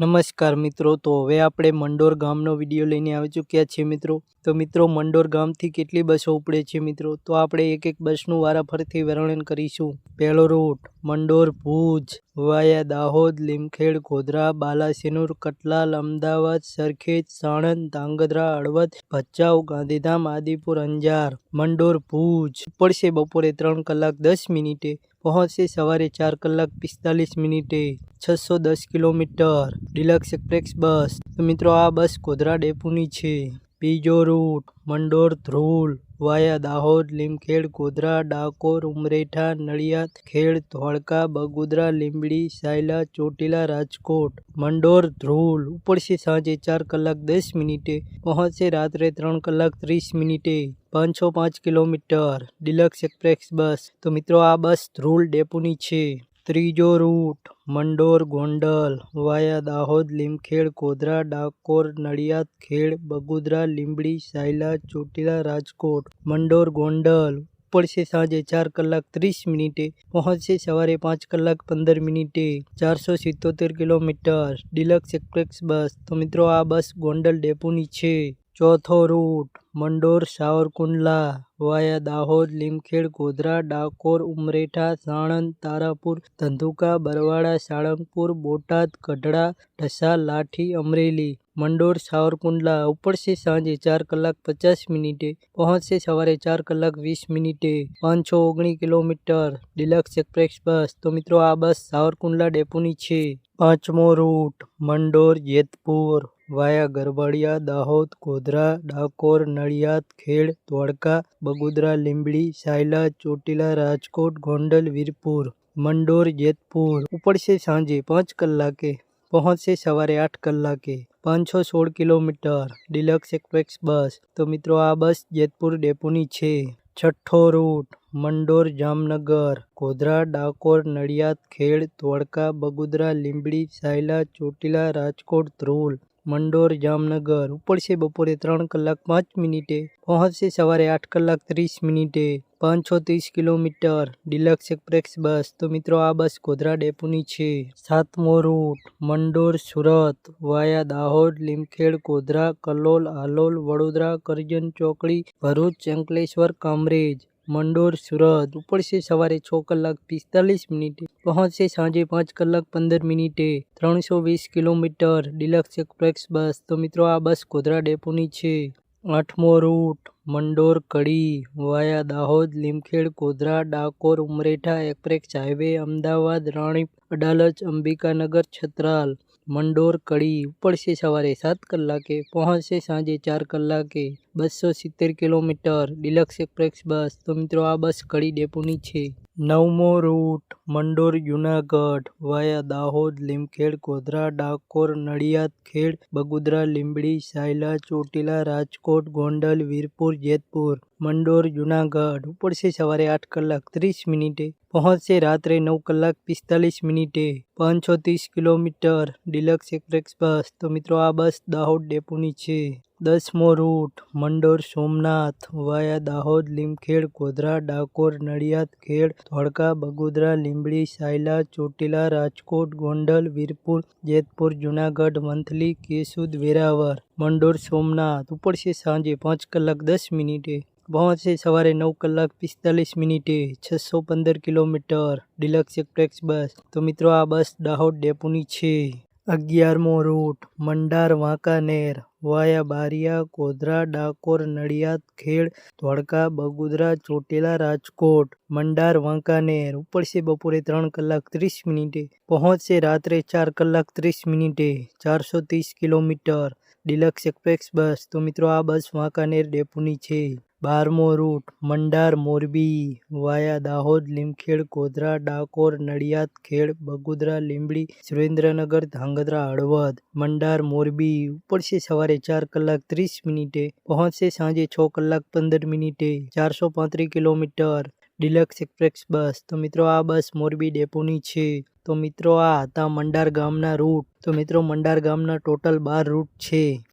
નમસ્કાર મિત્રો, તો હવે આપણે મંડોર ગામનો વીડિયો લઈને આવી ચૂક્યા છીએ મિત્રો. તો મિત્રો, મંડોર ગામથી કેટલી બસો ઉપડે છે મિત્રો? તો આપણે એક એક બસનું વારાફરતી વર્ણન કરીશું. પહેલો રૂટ મંડોર ભુજ, વાયા દાહોદ, લીમખેડ, ગોધરા, બાલાસિનુર, કટલાલ, અમદાવાદ, સરખેજ, સાણંદ, ધાંગધ્રા, હળવદ, ભચાઉ, ગાંધીધામ, આદિપુર, અંજાર. મંડોર ભુજ પડશે બપોરે ત્રણ કલાક દસ મિનિટે. પહોંચશે સવારે ચાર કલાક પિસ્તાલીસ મિનિટે છસો દસ કિલોમીટર. Deluxe express bus. તો મિત્રો, આ બસ ગોધરા ડેપોની છે. બીજો રૂટ, મંડોર ધ્રુલ, વાયા દાહોદ, લીમખેડ, ગોધરા, ડાકોર, ઉમરેઠા, નડિયાદ, ખેડ, ધોળકા, બગોદરા, લીંબડી, સાયલા, ચોટીલા, રાજકોટ. મંડોર ધ્રુલ ઉપડશે સાંજે ચાર કલાક દસ મિનિટે, પહોંચશે રાત્રે ત્રણ કલાક ત્રીસ મિનિટે. પાંચસો પાંચ કિલોમીટર. Deluxe express bus. તો મિત્રો, આ બસ ધ્રુલ ડેપોની છે. ત્રીજો રૂટ, મંડોર ગોંડલ, વાયા દાહોદ, લીમખેડ, ગોધરા, ડાકોર, નડિયાદ, ખેડ, બગુદરા, લીંબડી, સાયલા, ચોટીલા, રાજકોટ. મંડોર ગોંડલ ઉપડશે સાંજે ચાર કલાક ત્રીસ મિનિટે, પહોંચશે સવારે પાંચ કલાક પંદર મિનિટે. ચારસો સિત્તોતેર કિલોમીટર. Deluxe express bus. તો મિત્રો, આ બસ ગોંડલ ડેપોની છે. ચોથો રૂટ, મંડોર, સાવરકુંડલા, વાયા દાહોદ, લીમખેડ, ગોધરા, ડાકોર, ઉમરેઠા, સાણંદ, તારાપુર, ધંધુકા બરવાડા સાળંગપુર, બોટાદ, ગઢડા, ઢસા, લાઠી, અમરેલી, મંડોર, સાવરકુંડલા. ઉપડશે સાંજે ચાર કલાક પચાસ મિનિટે પહોંચશે સવારે ચાર કલાક વીસ મિનિટે પાંચસો ઓગણીસ કિલોમીટર. Deluxe express bus. તો મિત્રો, આ બસ સાવરકુંડલા ડેપોની છે. પાંચમો રૂટ, મંડોર, જેતપુર. વાયા ગરબડિયા, દાહોદ, ગોધરા, ડાકોર, નડિયાદ, ખેડ ધોળકા બગોદરા, લીંબડી, સાયલા, ચોટીલા, રાજકોટ, ગોંડલ, વીરપુર, મંડોર, જેતપુર. ઉપડશે સાંજે પાંચ કલાકે, પહોંચશે સવારે આઠ કલાકે, પાંચસો સોળ કિલોમીટર. Deluxe express bus. તો મિત્રો, આ બસ જેતપુર ડેપોની છે. છઠ્ઠો રૂટ, મંડોર, જામનગર, ગોધરા, ડાકોર, નડિયાદ, ખેડ ધોળકા બગોદરા, લીંબડી, સાયલા, ચોટીલા, રાજકોટ, ધ્રોલ. મંડોર, જામનગર. ઉપડશે બપોરે ત્રણ કલાક પાંચ મિનિટે. પહોંચશે સવારે આઠ કલાક ત્રીસ મિનિટે. પાંચસો ત્રીસ કિલોમીટર. Deluxe express bus. તો મિત્રો, આ બસ ગોધરા ડેપોની છે. સાતમો રૂટ. મંડોર, સુરત. વાયા દાહોદ, લીમખેડ, ગોધરા, કલોલ, હાલોલ, વડોદરા, કરજણ ચોકડી, ભરૂચ, અંકલેશ્વર, કામરેજ. મંડોર સુરત ઉપડશે સવારે છ કલાક પિસ્તાલીસ મિનિટે પહોંચશે સાંજે પાંચ કલાક પંદર મિનિટે ત્રણસો વીસ કિલોમીટર ડિલક્સ એક્સપ્રેસ બસ તો મિત્રો આ બસ ગોધરા ડેપોની છે આઠમો route Mandore Kadi via Dahod Limkheda Godhra Dakor Umreth express highway Ahmedabad Ranip Adalaj Ambikanagar Chhatral Mandore Kadi ઉપડશે સવારે સાત કલાકે પહોંચશે સાંજે ચાર કલાકે બસો સિત્તેર કિલોમીટર, ડિલક્સ એક્સપ્રેસ બસ. તો મિત્રો, આ બસ કડી ડેપોની છે. નવમો રૂટ, મંડોર જુનાગઢ, વાયા દાહોદ, લીમખેડ, ગોધરા, ડાકોર, નડિયાદ ખેડ, બગુદરા, લીંબડી, સાયલા, ચોટીલા, રાજકોટ, ગોંડલ, વીરપુર, જેતપુર, મંડોર જુનાગઢ. ઉપડશે સવારે આઠ કલાક ત્રીસ મિનિટે, પહોંચશે રાત્રે નવ કલાક પિસ્તાલીસ મિનિટે. પાંચસો ત્રીસ કિલોમીટર, ડિલક્સ એક્સપ્રેસ બસ. તો મિત્રો, આ બસ દાહોદ ડેપોની છે. દસમો રૂટ, મંડોર સોમનાથ, વાયા દાહોદ, લીમખેડ, ગોધરા, ડાકોર, નડિયાદ, ખેડ, ધોળકા, બગોદરા, લીંબડી, સાયલા, ચોટીલા, રાજકોટ, ગોંડલ, વીરપુર, જેતપુર, જુનાગઢ, મંથલી, કેસુદ વેરાવર મંડોર સોમનાથ. ઉપડશે સાંજે પાંચ કલાક દસ મિનિટે. પહોંચશે સવારે નવ કલાક પિસ્તાલીસ મિનિટે. છસો પંદર કિલોમીટર. Deluxe express bus. તો મિત્રો આ બસ દાહોદ ડેપોની છે. અગિયારમો રૂટ મંડાર વાંકાનેર વાયા, બારિયા, ગોધરા, ડાકોર, નડિયાદ, ખેડ, ધોળકા, બગુદરા, ચોટીલા, રાજકોટ, મંડાર, વાંકાનેર. ઉપડશે બપોરે ત્રણ કલાક ત્રીસ મિનિટે. પહોંચશે રાત્રે ચાર કલાક ત્રીસ મિનિટે. ચારસો ત્રીસ કિલોમીટર. Deluxe express bus. તો મિત્રો, આ બસ વાંકાનેર ડેપોની છે. બારમો રૂટ, મંડાર, મોરબી, વાયા, દાહોદ, લીમખેડ, ગોધરા, ડાકોર, નડિયાદ, ખેડ, બગુદરા, લીંબડી, સુરેન્દ્રનગર, ધાંગધ્રા, હળવદ, મંડાર, મોરબી, ઉપડશે સવારે ચાર કલાક ત્રીસ મિનિટે, પહોંચશે સાંજે છ કલાક પંદર મિનિટે, ચારસો પાંત્રીસ કિલોમીટર, ડિલક્સ એક્સપ્રેસ બસ. તો મિત્રો, આ બસ મોરબી ડેપોની છે. તો મિત્રો, આ હતા મંડાર ગામના રૂટ. તો મિત્રો, મંડાર ગામના ટોટલ બાર રૂટ છે.